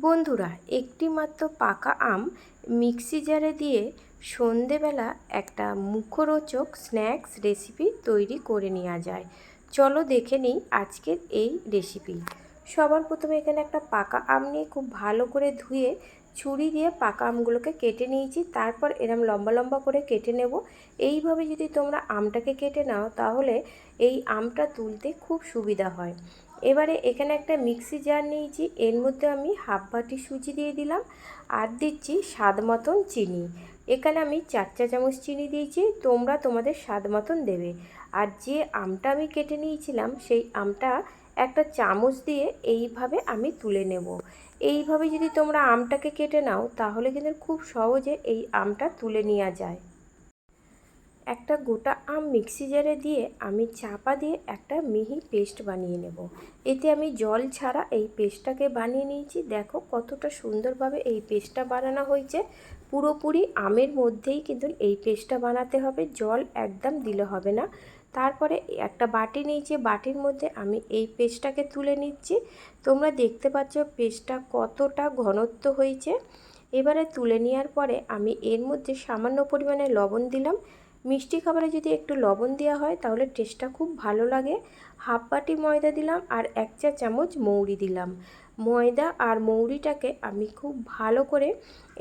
বন্ধুরা একটি মাত্র পাকা আম মিক্সি জারে দিয়ে সন্ধেবেলা একটা মুখরোচক স্ন্যাক্স রেসিপি তৈরি করে নেওয়া যায়। চলো দেখে নিই আজকের এই রেসিপি। সবার প্রথমে এখানে একটা পাকা আম নিয়ে খুব ভালো করে ধুয়ে ছুরি দিয়ে পাকা আমগুলোকে কেটে নিয়েছি। তারপর এরম লম্বা লম্বা করে কেটে নেব। এইভাবে যদি তোমরা আমটাকে কেটে নাও, তাহলে এই আমটা তুলতে খুব সুবিধা হয়। এবারে এখানে একটা মিক্সি জার নিয়েছি, এর মধ্যে আমি হাফ বাটি সুজি দিয়ে দিলাম আর দিচ্ছি স্বাদ মতন চিনি। এখানে আমি চার চা চামচ চিনি দিয়েছি, তোমরা তোমাদের স্বাদ মতন দেবে। আর যে আমটা আমি কেটে নিয়েছিলাম, সেই আমটা একটা চামচ দিয়ে এইভাবে আমি তুলে নেব। এইভাবে যদি তোমরা আমটাকে কেটে নাও, তাহলে কিন্তু খুব সহজে এই আমটা তুলে নেওয়া যায়। একটা গোটা আম মিক্সি জারে দিয়ে আমি চাপা দিয়ে একটা মিহি পেস্ট বানিয়ে নেব। এতে আমি জল ছাড়া এই পেস্টটাকে বানিয়ে নিয়েছি। দেখো কতটা সুন্দরভাবে এই পেস্টটা বানানো হয়েছে। পুরোপুরি আমের মধ্যেই কিন্তু এই পেস্টটা বানাতে হবে। জল একদম দিলে হবে না। তারপরে একটা বাটি নিয়েছি। বাটির মধ্যে আমি এই পেস্টটাকে তুলে নিচ্ছি। তোমরা দেখতে পাচ্ছ পেস্টটা কতটা ঘনত্ব হয়েছে। এবারে তুলে নেওয়ার পরে আমি এর মধ্যে সামান্য পরিমাণে লবণ দিলাম। মিষ্টি খাবারে যদি একটু লবণ দেওয়া হয়, তাহলে টেস্টটা খুব ভালো লাগে। হাফ বাটি ময়দা দিলাম আর এক চা চামচ মৌরি দিলাম। ময়দা আর মৌরিটাকে আমি খুব ভালো করে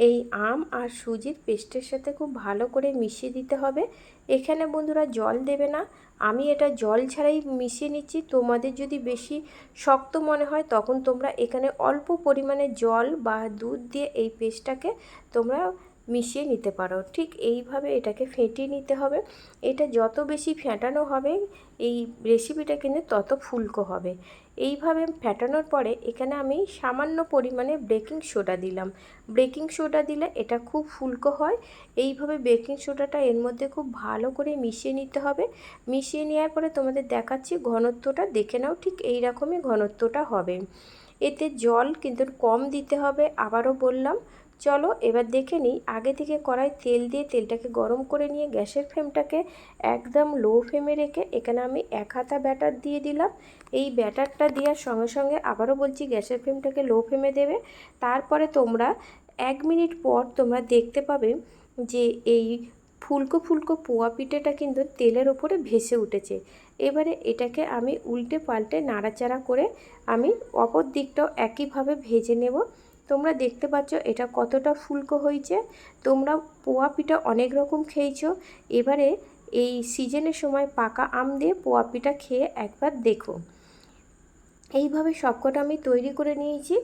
এই আম আর সুজির পেস্টের সাথে খুব ভালো করে মিশিয়ে দিতে হবে। এখানে বন্ধুরা জল দেবে না। আমি এটা জল ছাড়াই মিশিয়ে নিচ্ছি। তোমাদের যদি বেশি শক্ত মনে হয়, তখন তোমরা এখানে অল্প পরিমাণে জল বা দুধ দিয়ে এই পেস্টটাকে তোমরা মিশিয়ে নিতে পারো। ঠিক এইভাবে এটাকে ফেটিয়ে নিতে হবে। এটা যত বেশি ফেটানো হবে, এই রেসিপিটা কিন্তু তত ফুলকো হবে। এইভাবে ফেটানোর পরে এখানে আমি সামান্য পরিমাণে বেকিং সোডা দিলাম। বেকিং সোডা দিলে এটা খুব ফুলকো হয়। এইভাবে বেকিং সোডাটা এর মধ্যে খুব ভালো করে মিশিয়ে নিতে হবে। মিশিয়ে নেওয়ার পরে তোমাদের দেখাচ্ছি ঘনত্বটা। দেখে নাও ঠিক এই রকমই ঘনত্বটা হবে। এতে জল কিন্তু কম দিতে হবে। আবারও বললাম চলো এবার দেখে নিই, আগে থেকে কড়াই তেল দিয়ে তেলটাকে গরম করে নিয়ে গ্যাসের ফ্লেমটাকে একদম লো ফ্লেমে রেখে এখানে আমি এক হাতা ব্যাটার দিয়ে দিলাম। এই ব্যাটারটা দেওয়ার সঙ্গে সঙ্গে আবারও বলছি গ্যাসের ফ্লেমটাকে লো ফ্লেমে দেবে। তারপরে তোমরা এক মিনিট পর তোমরা দেখতে পাবে যে এই ফুলকো ফুলকো পোয়া পিঠেটা কিন্তু তেলের ওপরে ভেসে উঠেছে। এবারে এটাকে আমি উল্টে পাল্টে নাড়াচাড়া করে আমি অপর দিকটাও একইভাবে ভেজে নেব। তোমরা দেখতে পাচ্ছ এটা কতটা ফুলকো হয়েছে। তোমরা পোয়া পিঠা অনেক রকম খেয়েছো। এবারে এই সিজনের সময় পাকা আম দিয়ে পোয়া পিঠা খেয়ে একবার দেখো। এইভাবে সবকটা আমি তৈরি করে নিয়েছি।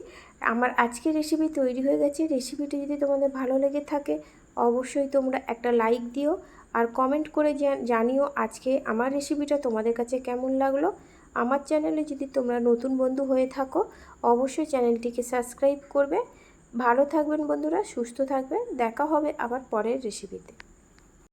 আমার আজকের রেসিপি তৈরি হয়ে গেছে। রেসিপিটি যদি তোমাদের ভালো লেগে থাকে, অবশ্যই তোমরা একটা লাইক দিও। আর কমেন্ট করে জানিও আজকে আমার রেসিপিটা তোমাদের কাছে কেমন লাগল। আমার চ্যানেলে যদি তোমরা নতুন বন্ধু হয়ে থাকো, অবশ্যই চ্যানেলটিকে সাবস্ক্রাইব করবে। ভালো থাকবেন বন্ধুরা, সুস্থ থাকবেন। দেখা হবে আবার পরের রেসিপিতে